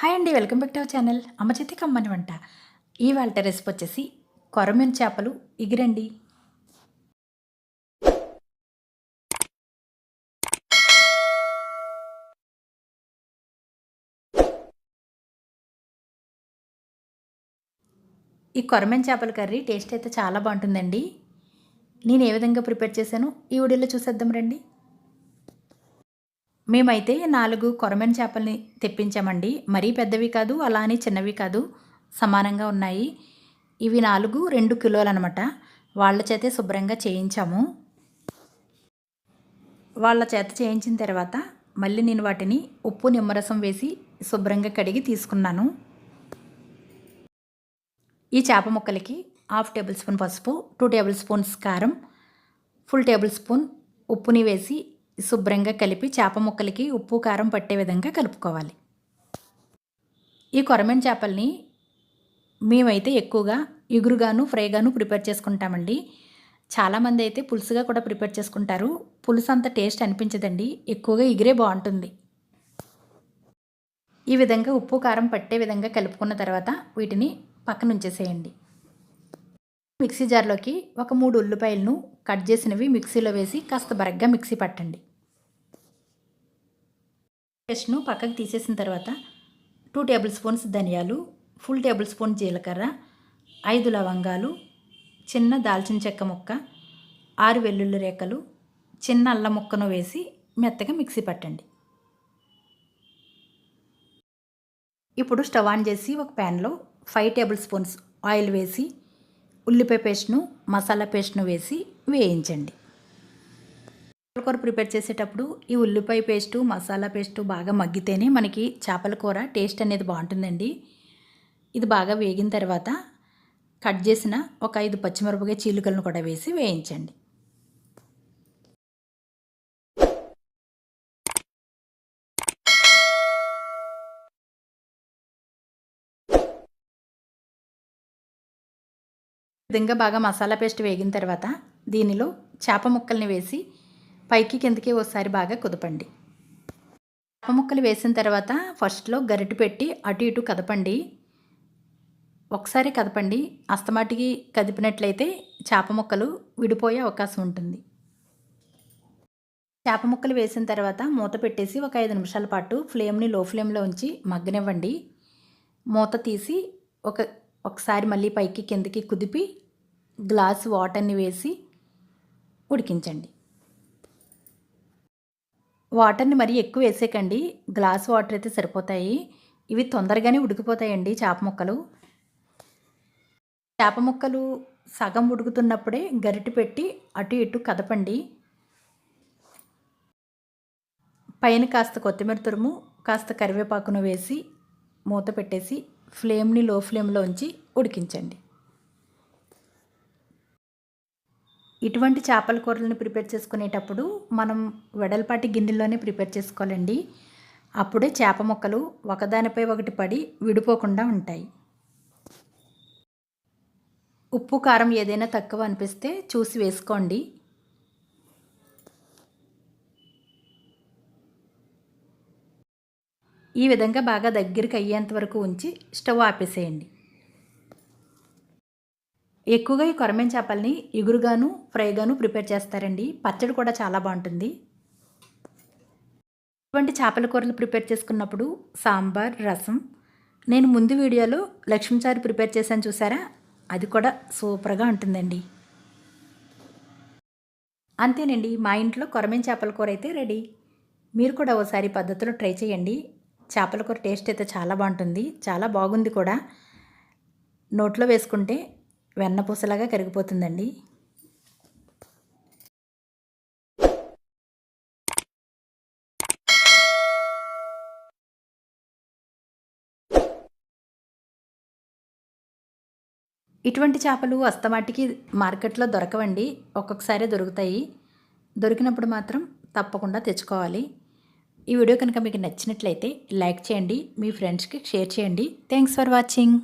Hi అండి welcome back to our channel. అమ్మ చేతి కమ్మని వంట. ఇవాళ రెసిపీ వచ్చేసి కొరమీన చేపలు ఇగిరండి. ఈ కొరమీన చేపల కర్రీ టేస్ట్ అయితే చాలా బాగుంటుందండి. నేను ఏ విధంగా ప్రిపేర్ చేశాను ఈ వీడియోలో చూసేద్దాం రండి. మేమైతే నాలుగు కొరమెన్ చేపల్ని తెప్పించామండి. మరీ పెద్దవి కాదు అలా అని చిన్నవి కాదు సమానంగా ఉన్నాయి. ఇవి నాలుగు రెండు కిలోలు అనమాట వాళ్ళ చేతే శుభ్రంగా చేయించాము. వాళ్ళ చేత చేయించిన తర్వాత మళ్ళీ నేను వాటిని ఉప్పు నిమ్మరసం వేసి శుభ్రంగా కడిగి తీసుకున్నాను. ఈ చేప ముక్కలకి హాఫ్ టేబుల్ స్పూన్ పసుపు టూ టేబుల్ స్పూన్స్ కారం ఫుల్ టేబుల్ స్పూన్ ఉప్పుని వేసి శుభ్రంగా కలిపి చేప ముక్కలకి ఉప్పు కారం పట్టే విధంగా కలుపుకోవాలి. ఈ కొరమేన్ చేపల్ని మేమైతే ఎక్కువగా ఇగురుగాను ఫ్రైగాను ప్రిపేర్ చేసుకుంటామండి. చాలామంది అయితే పులుసుగా కూడా ప్రిపేర్ చేసుకుంటారు. పులుసు అంత టేస్ట్ అనిపించదండి. ఎక్కువగా ఎగిరే బాగుంటుంది. ఈ విధంగా ఉప్పు కారం పట్టే విధంగా కలుపుకున్న తర్వాత వీటిని పక్కన ఉంచేసేయండి మిక్సీ జార్లోకి ఒక మూడు ఉల్లిపాయలను కట్ చేసినవి మిక్సీలో వేసి కాస్త బరగ్గా మిక్సీ పట్టండి. పేస్ట్ను పక్కకు తీసేసిన తర్వాత టూ టేబుల్ స్పూన్స్ ధనియాలు ఫుల్ టేబుల్ స్పూన్ జీలకర్ర ఐదు లవంగాలు చిన్న దాల్చిన చెక్క ముక్క ఆరు వెల్లుల్లి రేఖలు చిన్న అల్లం ముక్కను వేసి మెత్తగా మిక్సీ పట్టండి. ఇప్పుడు స్టవ్ ఆన్ చేసి ఒక ప్యాన్లో ఫైవ్ టేబుల్ స్పూన్స్ ఆయిల్ వేసి ఉల్లిపాయ పేస్ట్ను మసాలా పేస్ట్ను వేసి వేయించండి. కూర ప్రిపేర్ చేసేటప్పుడు ఈ ఉల్లిపాయ పేస్టు మసాలా పేస్టు బాగా మగ్గితేనే మనకి చేపల కూర టేస్ట్ అనేది బాగుంటుందండి. ఇది బాగా వేగిన తర్వాత కట్ చేసిన ఒక ఐదు పచ్చిమిరపకాయ చీలికలను కూడా వేసి వేయించండి. విధంగా బాగా మసాలా పేస్ట్ వేగిన తర్వాత దీనిలో చేప ముక్కల్ని వేసి పైకి కిందకి ఒకసారి బాగా కుదపండి. చేప ముక్కలు వేసిన తర్వాత ఫస్ట్లో గరిటె పెట్టి అటు ఇటు కదపండి. ఒకసారి కదపండి. అస్తమాటికి కదిపినట్లయితే చేప ముక్కలు విడిపోయే అవకాశం ఉంటుంది. చేప ముక్కలు వేసిన తర్వాత మూత పెట్టేసి ఒక ఐదు నిమిషాల పాటు ఫ్లేమ్ని లో ఫ్లేమ్లో ఉంచి మగ్గనివ్వండి. మూత తీసి ఒక ఒకసారి మళ్ళీ పైకి కిందకి కుదిపి గ్లాస్ వాటర్ని వేసి ఉడికించండి. వాటర్ని మరీ ఎక్కువ వేసేకండి గ్లాస్ వాటర్ అయితే సరిపోతాయి. ఇవి తొందరగానే ఉడికిపోతాయండి చేప ముక్కలు. చేప ముక్కలు సగం ఉడుకుతున్నప్పుడే గరిటె పెట్టి అటు ఇటు కదపండి. పైన కాస్త కొత్తిమీర తురుము కాస్త కరివేపాకును వేసి మూత పెట్టేసి ఫ్లేమ్ని లో ఫ్లేమ్లో ఉంచి ఉడికించండి. ఇటువంటి చేపల కూరలను ప్రిపేర్ చేసుకునేటప్పుడు మనం వెడల్పాటి గిన్నెలోనే ప్రిపేర్ చేసుకోవాలండి. అప్పుడే చేప ముక్కలు ఒకదానిపై ఒకటి పడి విడిపోకుండా ఉంటాయి. ఉప్పు కారం ఏదైనా తక్కువ అనిపిస్తే చూసి వేసుకోండి. ఈ విధంగా బాగా దగ్గరికి అయ్యేంత వరకు ఉంచి స్టవ్ ఆపేసేయండి. ఎక్కువగా ఈ కొరమేం చేపల్ని ఎగురుగాను ఫ్రైగాను ప్రిపేర్ చేస్తారండి. పచ్చడి కూడా చాలా బాగుంటుంది. ఇటువంటి చేపల కూరలు ప్రిపేర్ చేసుకున్నప్పుడు సాంబార్ రసం. నేను ముందు వీడియోలో లక్ష్మీచారు ప్రిపేర్ చేశాను చూసారా? అది కూడా సూపర్గా ఉంటుందండి. అంతేనండి మా ఇంట్లో కొరమేం చేపల కూర అయితే రెడీ. మీరు కూడా ఓసారి పద్ధతిలో ట్రై చేయండి. చేపల కూర టేస్ట్ అయితే చాలా బాగుంటుంది. చాలా బాగుంది కూడా. నోట్లో వేసుకుంటే వెన్నపూసలాగా కరిగిపోతుందండి. ఇటువంటి చేపలు అస్తమాటికి మార్కెట్లో దొరకవండి. ఒక్కొక్కసారి దొరుకుతాయి. దొరికినప్పుడు మాత్రం తప్పకుండా తెచ్చుకోవాలి. ఈ వీడియో కనుక మీకు నచ్చినట్లయితే లైక్ చేయండి. మీ ఫ్రెండ్స్కి షేర్ చేయండి. Thanks for watching.